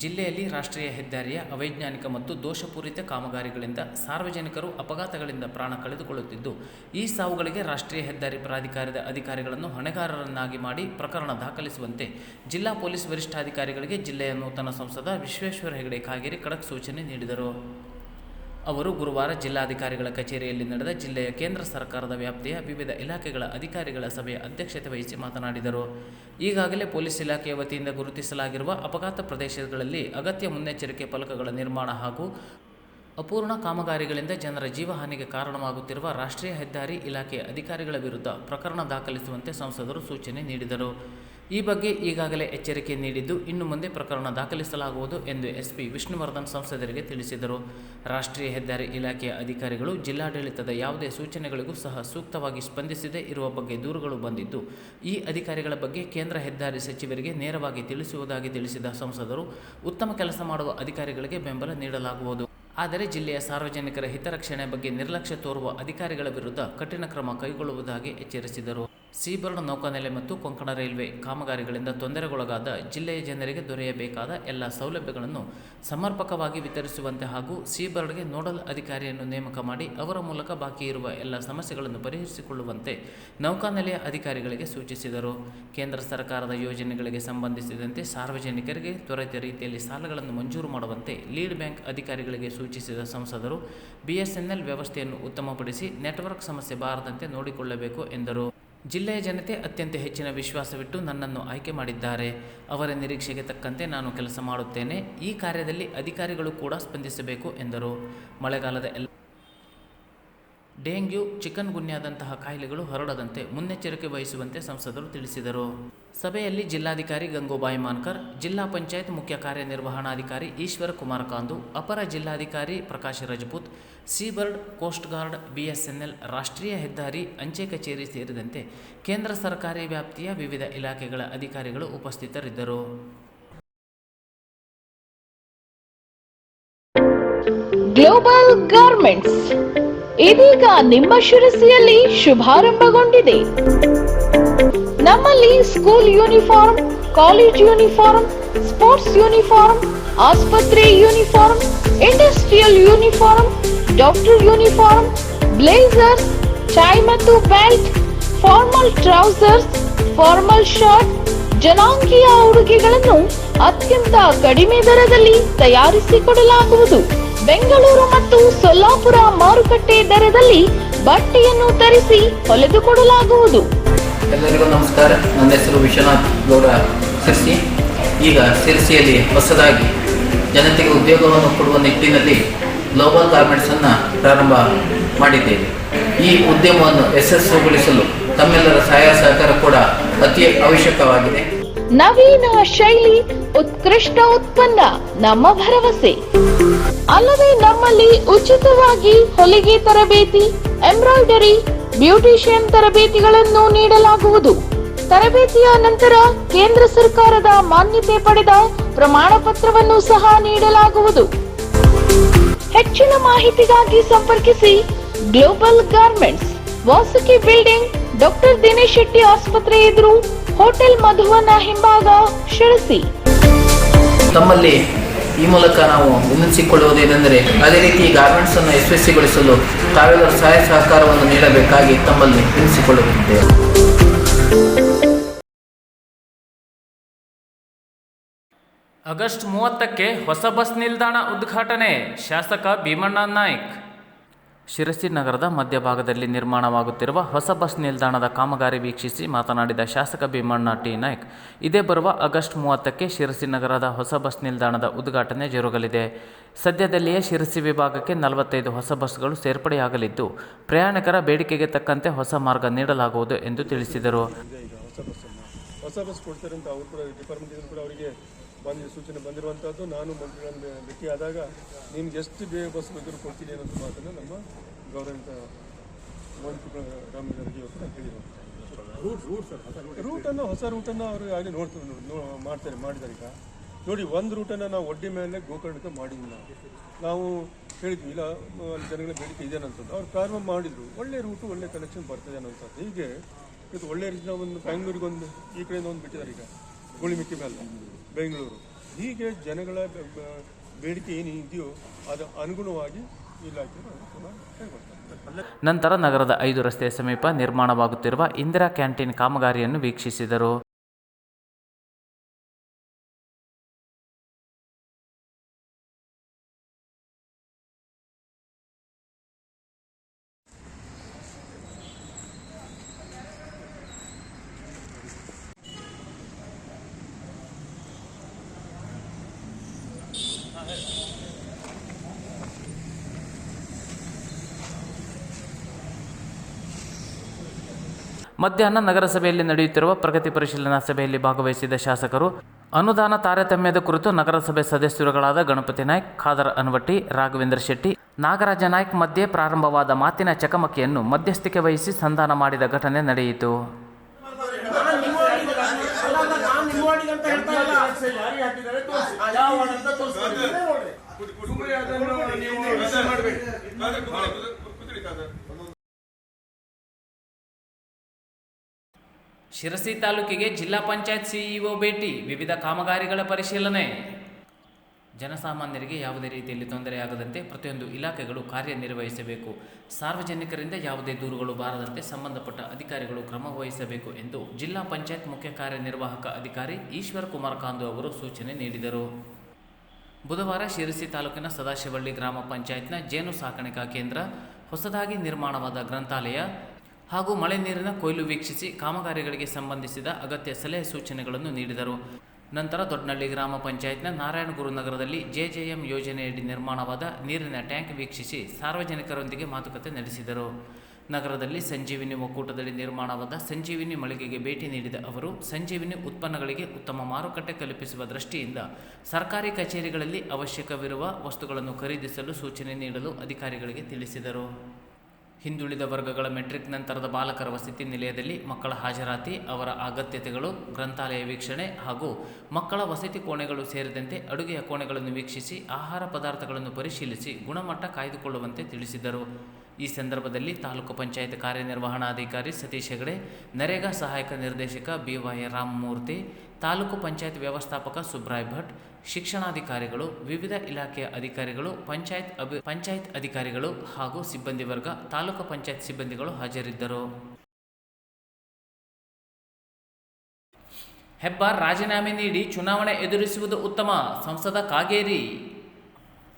ಜಿಲ್ಲೆಯಲ್ಲಿ ರಾಷ್ಟ್ರೀಯ ಹೆದ್ದಾರಿಯ ಅವೈಜ್ಞಾನಿಕ ಮತ್ತು ದೋಷಪೂರಿತ ಕಾಮಗಾರಿಗಳಿಂದ ಸಾರ್ವಜನಿಕರು ಅಪಘಾತಗಳಿಂದ ಪ್ರಾಣ ಕಳೆದುಕೊಳ್ಳುತ್ತಿದ್ದು, ಈ ಸಾವುಗಳಿಗೆ ರಾಷ್ಟ್ರೀಯ ಹೆದ್ದಾರಿ ಪ್ರಾಧಿಕಾರದ ಅಧಿಕಾರಿಗಳನ್ನು ಹೊಣೆಗಾರರನ್ನಾಗಿ ಮಾಡಿ ಪ್ರಕರಣ ದಾಖಲಿಸುವಂತೆ ಜಿಲ್ಲಾ ಪೊಲೀಸ್ ವರಿಷ್ಠಾಧಿಕಾರಿಗಳಿಗೆ ಜಿಲ್ಲೆಯ ನೂತನ ಸಂಸದ ವಿಶ್ವೇಶ್ವರ ಹೆಗಡೆ ಕಾಗೇರಿ ಖಡಕ್ ಸೂಚನೆ ನೀಡಿದರು. ಅವರು ಗುರುವಾರ ಜಿಲ್ಲಾಧಿಕಾರಿಗಳ ಕಚೇರಿಯಲ್ಲಿ ನಡೆದ ಜಿಲ್ಲೆಯ ಕೇಂದ್ರ ಸರ್ಕಾರದ ವ್ಯಾಪ್ತಿಯ ವಿವಿಧ ಇಲಾಖೆಗಳ ಅಧಿಕಾರಿಗಳ ಸಭೆಯ ಅಧ್ಯಕ್ಷತೆ ವಹಿಸಿ ಮಾತನಾಡಿದರು. ಈಗಾಗಲೇ ಪೊಲೀಸ್ ಇಲಾಖೆಯ ವತಿಯಿಂದ ಗುರುತಿಸಲಾಗಿರುವ ಅಪಘಾತ ಪ್ರದೇಶಗಳಲ್ಲಿ ಅಗತ್ಯ ಮುನ್ನೆಚ್ಚರಿಕೆ ಫಲಕಗಳ ನಿರ್ಮಾಣ ಹಾಗೂ ಅಪೂರ್ಣ ಕಾಮಗಾರಿಗಳಿಂದ ಜನರ ಜೀವಹಾನಿಗೆ ಕಾರಣವಾಗುತ್ತಿರುವ ರಾಷ್ಟ್ರೀಯ ಹೆದ್ದಾರಿ ಇಲಾಖೆ ಅಧಿಕಾರಿಗಳ ವಿರುದ್ಧ ಪ್ರಕರಣ ದಾಖಲಿಸುವಂತೆ ಸಂಸದರು ಸೂಚನೆ ನೀಡಿದರು. ಈ ಬಗ್ಗೆ ಈಗಾಗಲೇ ಎಚ್ಚರಿಕೆ ನೀಡಿದ್ದು ಇನ್ನು ಮುಂದೆ ಪ್ರಕರಣ ದಾಖಲಿಸಲಾಗುವುದು ಎಂದು ಎಸ್ಪಿ ವಿಷ್ಣುವರ್ಧನ್ ಸಂಸದರಿಗೆ ತಿಳಿಸಿದರು. ರಾಷ್ಟ್ರೀಯ ಹೆದ್ದಾರಿ ಇಲಾಖೆಯ ಅಧಿಕಾರಿಗಳು ಜಿಲ್ಲಾಡಳಿತದ ಯಾವುದೇ ಸೂಚನೆಗಳಿಗೂ ಸಹ ಸೂಕ್ತವಾಗಿ ಸ್ಪಂದಿಸದೇ ಇರುವ ಬಗ್ಗೆ ದೂರುಗಳು ಬಂದಿದ್ದು, ಈ ಅಧಿಕಾರಿಗಳ ಬಗ್ಗೆ ಕೇಂದ್ರ ಹೆದ್ದಾರಿ ಸಚಿವರಿಗೆ ನೇರವಾಗಿ ತಿಳಿಸುವುದಾಗಿ ತಿಳಿಸಿದ ಸಂಸದರು, ಉತ್ತಮ ಕೆಲಸ ಮಾಡುವ ಅಧಿಕಾರಿಗಳಿಗೆ ಬೆಂಬಲ ನೀಡಲಾಗುವುದು. ಆದರೆ ಜಿಲ್ಲೆಯ ಸಾರ್ವಜನಿಕರ ಹಿತರಕ್ಷಣೆ ಬಗ್ಗೆ ನಿರ್ಲಕ್ಷ್ಯ ತೋರುವ ಅಧಿಕಾರಿಗಳ ವಿರುದ್ಧ ಕಠಿಣ ಕ್ರಮ ಕೈಗೊಳ್ಳುವುದಾಗಿ ಎಚ್ಚರಿಸಿದರು. ಸೀಬರ್ಡ್ ನೌಕಾನೆಲೆ ಮತ್ತು ಕೊಂಕಣ ರೈಲ್ವೆ ಕಾಮಗಾರಿಗಳಿಂದ ತೊಂದರೆಗೊಳಗಾದ ಜಿಲ್ಲೆಯ ಜನರಿಗೆ ದೊರೆಯಬೇಕಾದ ಎಲ್ಲ ಸೌಲಭ್ಯಗಳನ್ನು ಸಮರ್ಪಕವಾಗಿ ವಿತರಿಸುವಂತೆ ಹಾಗೂ ಸೀಬರ್ಡ್ಗೆ ನೋಡಲ್ ಅಧಿಕಾರಿಯನ್ನು ನೇಮಕ ಮಾಡಿ ಅವರ ಮೂಲಕ ಬಾಕಿ ಇರುವ ಎಲ್ಲ ಸಮಸ್ಯೆಗಳನ್ನು ಪರಿಹರಿಸಿಕೊಳ್ಳುವಂತೆ ನೌಕಾನೆಲೆಯ ಅಧಿಕಾರಿಗಳಿಗೆ ಸೂಚಿಸಿದರು. ಕೇಂದ್ರ ಸರ್ಕಾರದ ಯೋಜನೆಗಳಿಗೆ ಸಂಬಂಧಿಸಿದಂತೆ ಸಾರ್ವಜನಿಕರಿಗೆ ತ್ವರಿತ ರೀತಿಯಲ್ಲಿ ಸಾಲಗಳನ್ನು ಮಂಜೂರು ಮಾಡುವಂತೆ ಲೀಡ್ ಬ್ಯಾಂಕ್ ಅಧಿಕಾರಿಗಳಿಗೆ ಸೂಚಿಸಿದ ಸಂಸದರು, ಬಿಎಸ್ಎನ್ಎಲ್ ವ್ಯವಸ್ಥೆಯನ್ನು ಉತ್ತಮಪಡಿಸಿ ನೆಟ್ವರ್ಕ್ ಸಮಸ್ಯೆ ಬಾರದಂತೆ ನೋಡಿಕೊಳ್ಳಬೇಕು ಎಂದರು. ಜಿಲ್ಲೆಯ ಜನತೆ ಅತ್ಯಂತ ಹೆಚ್ಚಿನ ವಿಶ್ವಾಸವಿಟ್ಟು ನನ್ನನ್ನು ಆಯ್ಕೆ ಮಾಡಿದ್ದಾರೆ. ಅವರ ನಿರೀಕ್ಷೆಗೆ ತಕ್ಕಂತೆ ನಾನು ಕೆಲಸ ಮಾಡುತ್ತೇನೆ. ಈ ಕಾರ್ಯದಲ್ಲಿ ಅಧಿಕಾರಿಗಳು ಕೂಡ ಸ್ಪಂದಿಸಬೇಕು ಎಂದರು. ಮಳೆಗಾಲದ ಎಲ್ಲ ಡೆಂಗ್ಯೂ, ಚಿಕನ್ ಗುನ್ಯಾದಂತಹ ಕಾಯಿಲೆಗಳು ಹರಡದಂತೆ ಮುನ್ನೆಚ್ಚರಿಕೆ ವಹಿಸುವಂತೆ ಸಂಸದರು ತಿಳಿಸಿದರು. ಸಭೆಯಲ್ಲಿ ಜಿಲ್ಲಾಧಿಕಾರಿ ಗಂಗೂಬಾಯಿ ಮಾನ್ಕರ್, ಜಿಲ್ಲಾ ಪಂಚಾಯತ್ ಮುಖ್ಯ ಕಾರ್ಯನಿರ್ವಹಣಾಧಿಕಾರಿ ಈಶ್ವರ ಕುಮಾರ್ ಕಾಂದು ಅಪರ ಜಿಲ್ಲಾಧಿಕಾರಿ Prakash Rajput, Seabird coast guard BSNL ರಾಷ್ಟ್ರೀಯ ಹೆದ್ದಾರಿ ಅಂಚೆ ಕಚೇರಿ ಸೇರಿದಂತೆ ಕೇಂದ್ರ ಸರ್ಕಾರಿ ವ್ಯಾಪ್ತಿಯ ವಿವಿಧ ಇಲಾಖೆಗಳ ಅಧಿಕಾರಿಗಳು ಉಪಸ್ಥಿತರಿದ್ದರು. ಗ್ಲೋಬಲ್ ಗಾರ್ಮೆಂಟ್ಸ್ ಇದೀಗ ನಿಮ್ಮ ಶಿರಸಿಯಲ್ಲಿ ಶುಭಾರಂಭಗೊಂಡಿದೆ. ನಮ್ಮಲ್ಲಿ school uniform, college uniform, sports uniform, ಆಸ್ಪತ್ರೆ uniform, industrial uniform, doctor uniform, blazers ಚಾಯ್ ಮತ್ತು belt, formal trousers, formal shirt, ಜನಾಂಗೀಯ ಉಡುಗೆಗಳನ್ನು ಅತ್ಯಂತ ಕಡಿಮೆ ದರದಲ್ಲಿ ತಯಾರಿಸಿಕೊಡಲಾಗುವುದು. ಬೆಂಗಳೂರು ಮತ್ತು ಸೊಲ್ಲಾಪುರ ಮಾರುಕಟ್ಟೆ ದರದಲ್ಲಿ ಬಟ್ಟೆಯನ್ನು ತರಿಸಿ ಹೊಲೆದುಕೊಡಲಾಗುವುದು. ಎಲ್ಲರಿಗೂ ನಮಸ್ಕಾರ. ನನ್ನ ಹೆಸರು ವಿಶ್ವನಾಥ್ ಗೌಡ ಸಿರ್ಸಿ. ಈಗ ಸಿರ್ಸಿಯಲ್ಲಿ ಹೊಸದಾಗಿ ಜನತೆಗೆ ಉದ್ಯೋಗವನ್ನು ಕೊಡುವ ನಿಟ್ಟಿನಲ್ಲಿ ಗ್ಲೋಬಲ್ ಗಾರ್ಮೆಂಟ್ಸನ್ನು ಪ್ರಾರಂಭ ಮಾಡಿದ್ದೇವೆ. ಈ ಉದ್ಯಮವನ್ನು ಯಶಸ್ಸುಗೊಳಿಸಲು ತಮ್ಮೆಲ್ಲರ ಸಹಾಯ ಸಹಕಾರ ಕೂಡ ಅತಿ ಅವಶ್ಯಕವಾಗಿದೆ. ನವೀನ ಶೈಲಿ ಉತ್ಕೃಷ್ಟ ಉತ್ಪನ್ನ ನಮ್ಮ ಭರವಸೆ. ಅಲ್ಲದೆ ನಮ್ಮಲ್ಲಿ ಉಚಿತವಾಗಿ ಹೊಲಿಗೆ ತರಬೇತಿ, ಎಂಬ್ರಾಯ್ಡರಿ, ಬ್ಯೂಟಿಷಿಯನ್ ತರಬೇತಿಗಳನ್ನು ನೀಡಲಾಗುವುದು. ತರಬೇತಿಯ ನಂತರ ಕೇಂದ್ರ ಸರ್ಕಾರದ ಮಾನ್ಯತೆ ಪಡೆದ ಪ್ರಮಾಣ ಪತ್ರವನ್ನು ಸಹ ನೀಡಲಾಗುವುದು. ಹೆಚ್ಚಿನ ಮಾಹಿತಿಗಾಗಿ ಸಂಪರ್ಕಿಸಿ global garments, Vasuki building, doctor Dinesh Shetty ಆಸ್ಪತ್ರೆ ಎದುರು ಹೋಟೆಲ್ ಮಧುವನ ಹಿಂಭಾಗ, ಶಿರಸಿ. ತಮ್ಮಲ್ಲಿ ಈ ಮೂಲಕ ನಾವು ವಿನಂತಿಸಿಕೊಳ್ಳುವುದೇನೆಂದರೆ ಅದೇ ರೀತಿ ಗಾರ್ಮೆಂಟ್ಸ್ ಅನ್ನು ಯಶಸ್ವಿಗೊಳಿಸಲು ತಾವೆಲ್ಲರೂ ಸಹಾಯ ಸಹಕಾರವನ್ನು ನೀಡಬೇಕಾಗಿ ತಮ್ಮಲ್ಲಿ ವಿನಂತಿಸಿಕೊಳ್ಳುತ್ತಿದ್ದೇವೆ. ಆಗಸ್ಟ್ ಮೂವತ್ತಕ್ಕೆ ಹೊಸ ಬಸ್ ನಿಲ್ದಾಣ ಉದ್ಘಾಟನೆ. ಶಾಸಕ ಭೀಮಣ್ಣ ನಾಯ್ಕ್. ಶಿರಸಿ ನಗರದ ಮಧ್ಯಭಾಗದಲ್ಲಿ ನಿರ್ಮಾಣವಾಗುತ್ತಿರುವ ಹೊಸ ಬಸ್ ನಿಲ್ದಾಣದ ಕಾಮಗಾರಿ ವೀಕ್ಷಿಸಿ ಮಾತನಾಡಿದ ಶಾಸಕ ಭೀಮಣ್ಣ ಟಿ. ನಾಯ್ಕ್, ಇದೇ ಬರುವ ಆಗಸ್ಟ್ ಮೂವತ್ತಕ್ಕೆ ಶಿರಸಿ ನಗರದ ಹೊಸ ಬಸ್ ನಿಲ್ದಾಣದ ಉದ್ಘಾಟನೆ ಜರುಗಲಿದೆ. ಸದ್ಯದಲ್ಲಿಯೇ ಶಿರಸಿ ವಿಭಾಗಕ್ಕೆ ನಲವತ್ತೈದು ಹೊಸ ಬಸ್ಗಳು ಸೇರ್ಪಡೆಯಾಗಲಿದ್ದು, ಪ್ರಯಾಣಿಕರ ಬೇಡಿಕೆಗೆ ತಕ್ಕಂತೆ ಹೊಸ ಮಾರ್ಗ ನೀಡಲಾಗುವುದು ಎಂದು ತಿಳಿಸಿದರು. ಬಂದ ಸೂಚನೆ ಬಂದಿರುವಂಥದ್ದು ನಾನು ಮಂತ್ರಿಗಳನ್ನು ಭೇಟಿಯಾದಾಗ ನಿಮ್ಗೆ ಎಷ್ಟು ಬೇಗ ಬಸ್ ಬೇಕಾದ್ರೂ ಕೊಡ್ತೀನಿ ಅನ್ನೋದು ಮಾತನ್ನು ನಮ್ಮ ಗೌರವಿತ ರೂಟ್ ಅನ್ನು ಹೊಸ ರೂಟ್ ಅನ್ನು ರೂಟನ್ನು ಹೊಸ ರೂಟನ್ನು ಅವರು ಆಗಲಿ ನೋಡ್ತಾರೆ ಮಾಡ್ತಾರೆ ಮಾಡಿದ್ದಾರೆ ಈಗ. ನೋಡಿ ಒಂದು ರೂಟನ್ನು ನಾವು ಒಡ್ಡಿ ಮೇಲೆ ಗೋಕರ್ಣಕ್ಕೆ ಮಾಡಿದ್ವಿ ನಾವು ನಾವು ಹೇಳಿದ್ವಿ ಇಲ್ಲ ಜನಗಳ ಬೇಡಿಕೆ ಇದೆ ಅನ್ನೋಂಥದ್ದು ಅವ್ರು ಪ್ರಾರಂಭ ಮಾಡಿದ್ರು. ಒಳ್ಳೆ ರೂಟು ಒಳ್ಳೆ ಕನೆಕ್ಷನ್ ಬರ್ತದೆ ಅನ್ನೋಂಥದ್ದು ಹೀಗೆ ಇದು ಒಳ್ಳೆ ರೀತಿ ಒಂದು ಬೆಂಗಳೂರಿಗೆ ಒಂದು ಈ ಕಡೆಯಿಂದ ಒಂದು ಬಿಟ್ಟಿದ್ದಾರೆ ಈಗ. ಗುಳಿಮಿಕ್ಕಿ ಮೇಲೆ. ಬೆಂಗಳೂರು. ಹೀಗೆ ಜನಗಳ ಬೇಡಿಕೆ ಏನು ಇದೆಯೋ ಅದು ಅನುಗುಣವಾಗಿ ನಂತರ ನಗರದ ಐದು ರಸ್ತೆಯ ಸಮೀಪ ನಿರ್ಮಾಣವಾಗುತ್ತಿರುವ ಇಂದಿರಾ ಕ್ಯಾಂಟೀನ್ ಕಾಮಗಾರಿಯನ್ನು ವೀಕ್ಷಿಸಿದರು. ಮಧ್ಯಾಹ್ನ ನಗರಸಭೆಯಲ್ಲಿ ನಡೆಯುತ್ತಿರುವ ಪ್ರಗತಿ ಪರಿಶೀಲನಾ ಸಭೆಯಲ್ಲಿ ಭಾಗವಹಿಸಿದ ಶಾಸಕರು, ಅನುದಾನ ತಾರತಮ್ಯದ ಕುರಿತು ನಗರಸಭೆ ಸದಸ್ಯರುಗಳಾದ ಗಣಪತಿ ನಾಯ್ಕ್, ಖಾದರ್ ಅನ್ವಟ್ಟಿ, ರಾಘವೇಂದ್ರ ಶೆಟ್ಟಿ, ನಾಗರಾಜ ನಾಯ್ಕ್ ಮಧ್ಯೆ ಪ್ರಾರಂಭವಾದ ಮಾತಿನ ಚಕಮಕಿಯನ್ನು ಮಧ್ಯಸ್ಥಿಕೆ ವಹಿಸಿ ಸಂಧಾನ ಮಾಡಿದ ಘಟನೆ ನಡೆಯಿತು. ನಾನು ಶಿರಸಿ ತಾಲೂಕಿಗೆ ಜಿಲ್ಲಾ ಪಂಚಾಯತ್ ಸಿಇಒ ಭೇಟಿ, ವಿವಿಧ ಕಾಮಗಾರಿಗಳ ಪರಿಶೀಲನೆ. ಜನಸಾಮಾನ್ಯರಿಗೆ ಯಾವುದೇ ರೀತಿಯಲ್ಲಿ ತೊಂದರೆಯಾಗದಂತೆ ಪ್ರತಿಯೊಂದು ಇಲಾಖೆಗಳು ಕಾರ್ಯನಿರ್ವಹಿಸಬೇಕು. ಸಾರ್ವಜನಿಕರಿಂದ ಯಾವುದೇ ದೂರುಗಳು ಬಾರದಂತೆ ಸಂಬಂಧಪಟ್ಟ ಅಧಿಕಾರಿಗಳು ಕ್ರಮ ವಹಿಸಬೇಕು ಎಂದು ಜಿಲ್ಲಾ ಪಂಚಾಯತ್ ಮುಖ್ಯ ಕಾರ್ಯನಿರ್ವಾಹಕ ಅಧಿಕಾರಿ ಈಶ್ವರ್ ಕುಮಾರ್ ಕಾಂದು ಅವರು ಸೂಚನೆ ನೀಡಿದರು. ಬುಧವಾರ ಶಿರಸಿ ತಾಲೂಕಿನ ಸದಾಶಿವಳ್ಳಿ ಗ್ರಾಮ ಪಂಚಾಯತ್ನ ಜೇನು ಸಾಕಾಣಿಕಾ ಕೇಂದ್ರ, ಹೊಸದಾಗಿ ನಿರ್ಮಾಣವಾದ ಗ್ರಂಥಾಲಯ ಹಾಗೂ ಮಳೆ ನೀರಿನ ಕೊಯ್ಲು ವೀಕ್ಷಿಸಿ ಕಾಮಗಾರಿಗಳಿಗೆ ಸಂಬಂಧಿಸಿದ ಅಗತ್ಯ ಸಲಹೆ ಸೂಚನೆಗಳನ್ನು ನೀಡಿದರು. ನಂತರ ದೊಡ್ಡನಳ್ಳಿ ಗ್ರಾಮ ಪಂಚಾಯತ್ನ ನಾರಾಯಣಗುರು ನಗರದಲ್ಲಿ ಜೆಜೆಎಂ ಯೋಜನೆಯಡಿ ನಿರ್ಮಾಣವಾದ ನೀರಿನ ಟ್ಯಾಂಕ್ ವೀಕ್ಷಿಸಿ ಸಾರ್ವಜನಿಕರೊಂದಿಗೆ ಮಾತುಕತೆ ನಡೆಸಿದರು. ನಗರದಲ್ಲಿ ಸಂಜೀವಿನಿ ಒಕ್ಕೂಟದಲ್ಲಿ ನಿರ್ಮಾಣವಾದ ಸಂಜೀವಿನಿ ಮಳಿಗೆಗೆ ಭೇಟಿ ನೀಡಿದ ಅವರು, ಸಂಜೀವಿನಿ ಉತ್ಪನ್ನಗಳಿಗೆ ಉತ್ತಮ ಮಾರುಕಟ್ಟೆ ಕಲ್ಪಿಸುವ ದೃಷ್ಟಿಯಿಂದ ಸರ್ಕಾರಿ ಕಚೇರಿಗಳಲ್ಲಿ ಅವಶ್ಯಕವಿರುವ ವಸ್ತುಗಳನ್ನು ಖರೀದಿಸಲು ಸೂಚನೆ ನೀಡಲು ಅಧಿಕಾರಿಗಳಿಗೆ ತಿಳಿಸಿದರು. ಹಿಂದುಳಿದ ವರ್ಗಗಳ ಮೆಟ್ರಿಕ್ ನಂತರದ ಬಾಲಕರ ವಸತಿ ನಿಲಯದಲ್ಲಿ ಮಕ್ಕಳ ಹಾಜರಾತಿ, ಅವರ ಅಗತ್ಯತೆಗಳು, ಗ್ರಂಥಾಲಯ ವೀಕ್ಷಣೆ ಹಾಗೂ ಮಕ್ಕಳ ವಸತಿ ಕೋಣೆಗಳು ಸೇರಿದಂತೆ ಅಡುಗೆಯ ಕೋಣೆಗಳನ್ನು ವೀಕ್ಷಿಸಿ ಆಹಾರ ಪದಾರ್ಥಗಳನ್ನು ಪರಿಶೀಲಿಸಿ ಗುಣಮಟ್ಟ ಕಾಯ್ದುಕೊಳ್ಳುವಂತೆ ತಿಳಿಸಿದರು. ಈ ಸಂದರ್ಭದಲ್ಲಿ ತಾಲೂಕು ಪಂಚಾಯತ್ ಕಾರ್ಯನಿರ್ವಹಣಾಧಿಕಾರಿ ಸತೀಶ್ ಹೆಗಡೆ, ನರೇಗಾ ಸಹಾಯಕ ನಿರ್ದೇಶಕ ಬಿ ವೈ ರಾಮಮೂರ್ತಿ, ತಾಲೂಕು ಪಂಚಾಯತ್ ವ್ಯವಸ್ಥಾಪಕ ಸುಬ್ರಾಯ್ ಭಟ್, ಶಿಕ್ಷಣಾಧಿಕಾರಿಗಳು, ವಿವಿಧ ಇಲಾಖೆಯ ಅಧಿಕಾರಿಗಳು, ಪಂಚಾಯತ್ ಅಭಿ, ಪಂಚಾಯತ್ ಅಧಿಕಾರಿಗಳು ಹಾಗೂ ಸಿಬ್ಬಂದಿ ವರ್ಗ, ತಾಲೂಕು ಪಂಚಾಯತ್ ಸಿಬ್ಬಂದಿಗಳು ಹಾಜರಿದ್ದರು. ಹೆಬ್ಬಾರ್ ರಾಜೀನಾಮೆ ನೀಡಿ ಚುನಾವಣೆ ಎದುರಿಸುವುದು ಉತ್ತಮ. ಸಂಸದ ಕಾಗೇರಿ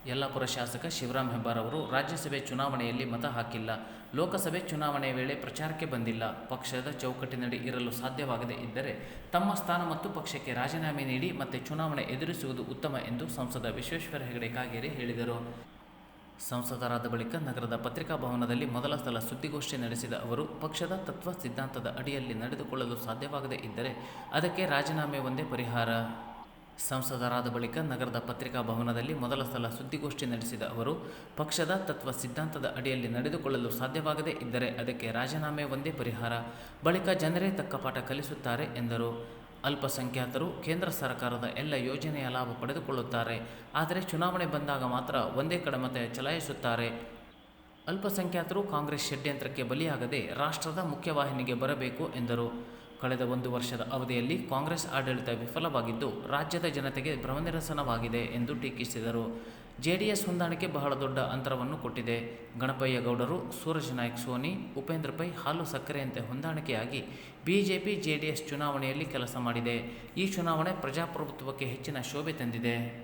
ಯಲ್ಲಾಪುರ ಶಾಸಕ ಶಿವರಾಮ್ ಹೆಬ್ಬಾರ್ ಅವರು ರಾಜ್ಯಸಭೆ ಚುನಾವಣೆಯಲ್ಲಿ ಮತ ಹಾಕಿಲ್ಲ. ಲೋಕಸಭೆ ಚುನಾವಣೆ ವೇಳೆ ಪ್ರಚಾರಕ್ಕೆ ಬಂದಿಲ್ಲ. ಪಕ್ಷದ ಚೌಕಟ್ಟಿನಡಿ ಇರಲು ಸಾಧ್ಯವಾಗದೇ ಇದ್ದರೆ ತಮ್ಮ ಸ್ಥಾನ ಮತ್ತು ಪಕ್ಷಕ್ಕೆ ರಾಜೀನಾಮೆ ನೀಡಿ ಮತ್ತೆ ಚುನಾವಣೆ ಎದುರಿಸುವುದು ಉತ್ತಮ ಎಂದು ಸಂಸದ ವಿಶ್ವೇಶ್ವರ ಹೆಗಡೆ ಕಾಗೇರಿ ಹೇಳಿದರು. ಸಂಸದರಾದ ಬಳಿಕ ನಗರದ ಪತ್ರಿಕಾ ಭವನದಲ್ಲಿ ಮೊದಲ ಸಲ ಸುದ್ದಿಗೋಷ್ಠಿ ನಡೆಸಿದ ಅವರು, ಪಕ್ಷದ ತತ್ವ ಸಿದ್ಧಾಂತದ ಅಡಿಯಲ್ಲಿ ನಡೆದುಕೊಳ್ಳಲು ಸಾಧ್ಯವಾಗದೇ ಇದ್ದರೆ ಅದಕ್ಕೆ ರಾಜೀನಾಮೆ ಒಂದೇ ಪರಿಹಾರ. ಸಂಸದರಾದ ಬಳಿಕ ನಗರದ ಪತ್ರಿಕಾ ಭವನದಲ್ಲಿ ಮೊದಲ ಸಲ ಸುದ್ದಿಗೋಷ್ಠಿ ನಡೆಸಿದ ಅವರು, ಪಕ್ಷದ ತತ್ವ ಸಿದ್ಧಾಂತದ ಅಡಿಯಲ್ಲಿ ನಡೆದುಕೊಳ್ಳಲು ಸಾಧ್ಯವಾಗದೇ ಇದ್ದರೆ ಅದಕ್ಕೆ ರಾಜೀನಾಮೆ ಒಂದೇ ಪರಿಹಾರ. ಬಳಿಕ ಜನರೇ ತಕ್ಕ ಪಾಠ ಕಲಿಸುತ್ತಾರೆ ಎಂದರು. ಅಲ್ಪಸಂಖ್ಯಾತರು ಕೇಂದ್ರ ಸರ್ಕಾರದ ಎಲ್ಲ ಯೋಜನೆಯ ಲಾಭ ಪಡೆದುಕೊಳ್ಳುತ್ತಾರೆ. ಆದರೆ ಚುನಾವಣೆ ಬಂದಾಗ ಮಾತ್ರ ಒಂದೇ ಕಡೆ ಮತ ಚಲಾಯಿಸುತ್ತಾರೆ. ಅಲ್ಪಸಂಖ್ಯಾತರು ಕಾಂಗ್ರೆಸ್ ಷಡ್ಯಂತ್ರಕ್ಕೆ ಬಲಿಯಾಗದೆ ರಾಷ್ಟ್ರದ ಮುಖ್ಯವಾಹಿನಿಗೆ ಬರಬೇಕು ಎಂದರು. ಕಳೆದ ಒಂದು ವರ್ಷದ ಅವಧಿಯಲ್ಲಿ ಕಾಂಗ್ರೆಸ್ ಆಡಳಿತ ವಿಫಲವಾಗಿದ್ದು, ರಾಜ್ಯದ ಜನತೆಗೆ ಭ್ರಮನಿರಸನವಾಗಿದೆ ಎಂದು ಟೀಕಿಸಿದರು. ಜೆಡಿಎಸ್ ಹೊಂದಾಣಿಕೆ ಬಹಳ ದೊಡ್ಡ ಅಂತರವನ್ನು ಕೊಟ್ಟಿದೆ. ಗಣಪಯ್ಯ ಗೌಡರು, ಸೂರಜ್ ನಾಯ್ಕ್ ಸೋನಿ, ಉಪೇಂದ್ರ ಪೈ ಹಾಲು ಸಕ್ಕರೆಯಂತೆ ಹೊಂದಾಣಿಕೆಯಾಗಿ ಬಿಜೆಪಿ ಜೆಡಿಎಸ್ ಚುನಾವಣೆಯಲ್ಲಿ ಕೆಲಸ ಮಾಡಿದೆ. ಈ ಚುನಾವಣೆ ಪ್ರಜಾಪ್ರಭುತ್ವಕ್ಕೆ ಹೆಚ್ಚಿನ ಶೋಭೆ ತಂದಿದೆ.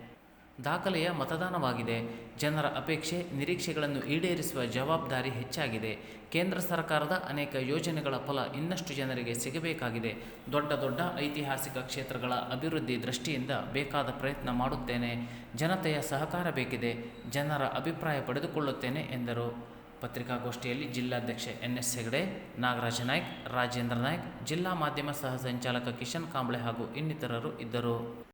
ದಾಖಲೆಯ ಮತದಾನವಾಗಿದೆ. ಜನರ ಅಪೇಕ್ಷೆ, ನಿರೀಕ್ಷೆಗಳನ್ನು ಈಡೇರಿಸುವ ಜವಾಬ್ದಾರಿ ಹೆಚ್ಚಾಗಿದೆ. ಕೇಂದ್ರ ಸರ್ಕಾರದ ಅನೇಕ ಯೋಜನೆಗಳ ಫಲ ಇನ್ನಷ್ಟು ಜನರಿಗೆ ಸಿಗಬೇಕಾಗಿದೆ. ದೊಡ್ಡ ದೊಡ್ಡ ಐತಿಹಾಸಿಕ ಕ್ಷೇತ್ರಗಳ ಅಭಿವೃದ್ಧಿ ದೃಷ್ಟಿಯಿಂದ ಬೇಕಾದ ಪ್ರಯತ್ನ ಮಾಡುತ್ತೇನೆ. ಜನತೆಯ ಸಹಕಾರ ಬೇಕಿದೆ. ಜನರ ಅಭಿಪ್ರಾಯ ಪಡೆದುಕೊಳ್ಳುತ್ತೇನೆ ಎಂದರು. ಪತ್ರಿಕಾಗೋಷ್ಠಿಯಲ್ಲಿ ಜಿಲ್ಲಾಧ್ಯಕ್ಷ ಎನ್ ಎಸ್ ಹೆಗಡೆ, ನಾಗರಾಜ ನಾಯ್ಕ್, ರಾಜೇಂದ್ರ ನಾಯ್ಕ್, ಜಿಲ್ಲಾ ಮಾಧ್ಯಮ ಸಹ ಸಂಚಾಲಕ ಕಿಶನ್ ಕಾಂಬ್ಳೆ ಹಾಗೂ ಇನ್ನಿತರರು ಇದ್ದರು.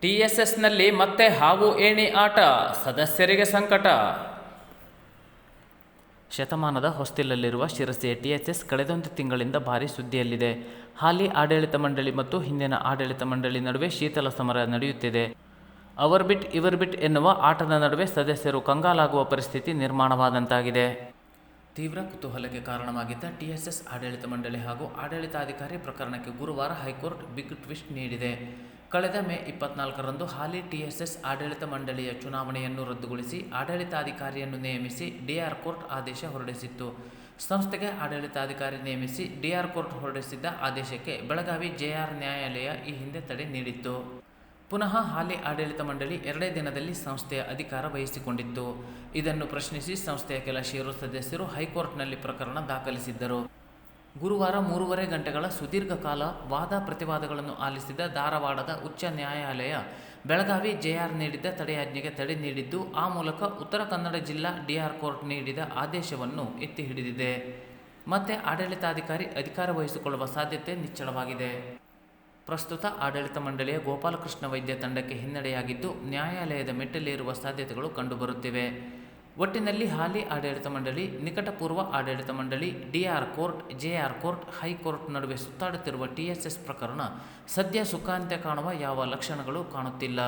ಟಿಎಸ್ಎಸ್ನಲ್ಲಿ ಮತ್ತೆ ಹಾವು ಏಣಿ ಆಟ, ಸದಸ್ಯರಿಗೆ ಸಂಕಟ. ಶತಮಾನದ ಹೊಸ್ತಿಲಲ್ಲಿರುವ ಶಿರಸಿಯ ಟಿಎಸ್ಎಸ್ ಕಳೆದೊಂದು ತಿಂಗಳಿಂದ ಭಾರೀ ಸುದ್ದಿಯಲ್ಲಿದೆ. ಹಾಲಿ ಆಡಳಿತ ಮಂಡಳಿ ಮತ್ತು ಹಿಂದಿನ ಆಡಳಿತ ಮಂಡಳಿ ನಡುವೆ ಶೀತಲ ಸಮರ ನಡೆಯುತ್ತಿದೆ. ಅವರ್ ಬಿಟ್, ಇವರ್ ಬಿಟ್ ಎನ್ನುವ ಆಟದ ನಡುವೆ ಸದಸ್ಯರು ಕಂಗಾಲಾಗುವ ಪರಿಸ್ಥಿತಿ ನಿರ್ಮಾಣವಾದಂತಾಗಿದೆ. ತೀವ್ರ ಕುತೂಹಲಕ್ಕೆ ಕಾರಣವಾಗಿದ್ದ ಟಿಎಸ್ಎಸ್ ಆಡಳಿತ ಮಂಡಳಿ ಹಾಗೂ ಆಡಳಿತಾಧಿಕಾರಿ ಪ್ರಕರಣಕ್ಕೆ ಗುರುವಾರ ಹೈಕೋರ್ಟ್ ಬಿಗ್ ಟ್ವಿಸ್ಟ್ ನೀಡಿದೆ. ಕಳೆದ ಮೇ ಇಪ್ಪತ್ನಾಲ್ಕರಂದು ಹಾಲಿ ಟಿಎಸ್ಎಸ್ ಆಡಳಿತ ಮಂಡಳಿಯ ಚುನಾವಣೆಯನ್ನು ರದ್ದುಗೊಳಿಸಿ ಆಡಳಿತಾಧಿಕಾರಿಯನ್ನು ನೇಮಿಸಿ ಡಿಆರ್ ಕೋರ್ಟ್ ಆದೇಶ ಹೊರಡಿಸಿತ್ತು. ಸಂಸ್ಥೆಗೆ ಆಡಳಿತಾಧಿಕಾರಿ ನೇಮಿಸಿ ಡಿಆರ್ ಕೋರ್ಟ್ ಹೊರಡಿಸಿದ್ದ ಆದೇಶಕ್ಕೆ ಬೆಳಗಾವಿ ಜೆಆರ್ ನ್ಯಾಯಾಲಯ ಈ ಹಿಂದೆ ತಡೆ ನೀಡಿತ್ತು. ಪುನಃ ಹಾಲಿ ಆಡಳಿತ ಮಂಡಳಿ ಎರಡೇ ದಿನದಲ್ಲಿ ಸಂಸ್ಥೆಯ ಅಧಿಕಾರ ವಹಿಸಿಕೊಂಡಿತ್ತು. ಇದನ್ನು ಪ್ರಶ್ನಿಸಿ ಸಂಸ್ಥೆಯ ಕೆಲ ಷೇರು ಸದಸ್ಯರು ಹೈಕೋರ್ಟ್ನಲ್ಲಿ ಪ್ರಕರಣ ದಾಖಲಿಸಿದ್ದರು. ಗುರುವಾರ ಮೂರುವರೆ ಗಂಟೆಗಳ ಸುದೀರ್ಘ ಕಾಲ ವಾದ ಪ್ರತಿವಾದಗಳನ್ನು ಆಲಿಸಿದ ಧಾರವಾಡದ ಉಚ್ಚ ನ್ಯಾಯಾಲಯ, ಬೆಳಗಾವಿ ಜೆಆರ್ ನೀಡಿದ್ದ ತಡೆಯಾಜ್ಞೆಗೆ ತಡೆ ನೀಡಿದ್ದು, ಆ ಮೂಲಕ ಉತ್ತರ ಕನ್ನಡ ಜಿಲ್ಲಾ ಡಿಆರ್ ಕೋರ್ಟ್ ನೀಡಿದ ಆದೇಶವನ್ನು ಎತ್ತಿ ಹಿಡಿದಿದೆ. ಮತ್ತೆ ಆಡಳಿತಾಧಿಕಾರಿ ಅಧಿಕಾರ ವಹಿಸಿಕೊಳ್ಳುವ ಸಾಧ್ಯತೆ ನಿಚ್ಚಳವಾಗಿದೆ. ಪ್ರಸ್ತುತ ಆಡಳಿತ ಮಂಡಳಿಯ ಗೋಪಾಲಕೃಷ್ಣ ವೈದ್ಯ ತಂಡಕ್ಕೆ ಹಿನ್ನಡೆಯಾಗಿದ್ದು, ನ್ಯಾಯಾಲಯದ ಮೆಟ್ಟಲೇರುವ ಸಾಧ್ಯತೆಗಳು ಕಂಡುಬರುತ್ತಿವೆ. ಒಟ್ಟಿನಲ್ಲಿ ಹಾಲಿ ಆಡಳಿತ ಮಂಡಳಿ, ನಿಕಟಪೂರ್ವ ಆಡಳಿತ ಮಂಡಳಿ, D R court, J R court, high court ನಡುವೆ ಸುತ್ತಾಡುತ್ತಿರುವ ಟಿಎಸ್ಎಸ್ ಪ್ರಕರಣ ಸದ್ಯ ಸುಖಾಂತ್ಯ ಕಾಣುವ ಯಾವ ಲಕ್ಷಣಗಳು ಕಾಣುತ್ತಿಲ್ಲ.